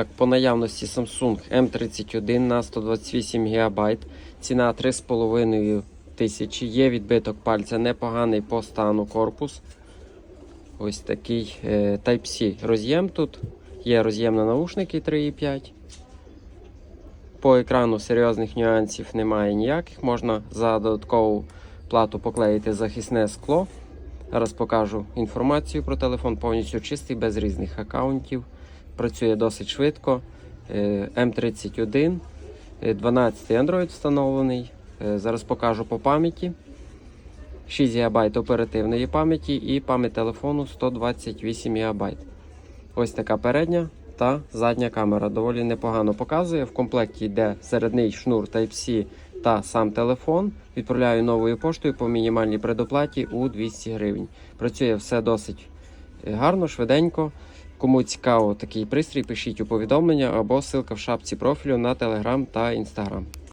Так, по наявності Samsung M31 на 128 ГБ. Ціна 3,5 тисячі. Є відбиток пальця, непоганий по стану корпус. Ось такий е, Type-C роз'єм тут. Є роз'єм на наушники 3,5. По екрану серйозних нюансів немає ніяких. Можна за додаткову плату поклеїти захисне скло. Зараз покажу інформацію про телефон, повністю чистий, без різних аккаунтів. Працює досить швидко. Е, М31, е, 12 Android встановлений. Е, Зараз покажу по пам'яті. 6 ГБ оперативної пам'яті і пам'ять телефону 128 ГБ. Ось така передня та задня камера. Доволі непогано показує. В комплекті йде середній шнур Type-C та сам телефон. Відправляю новою поштою по мінімальній предоплаті у 200 гривень. Працює все досить е, гарно, швиденько. Кому цікаво такий пристрій, пишіть у повідомлення або ссылка в шапці профілю на Telegram та Instagram.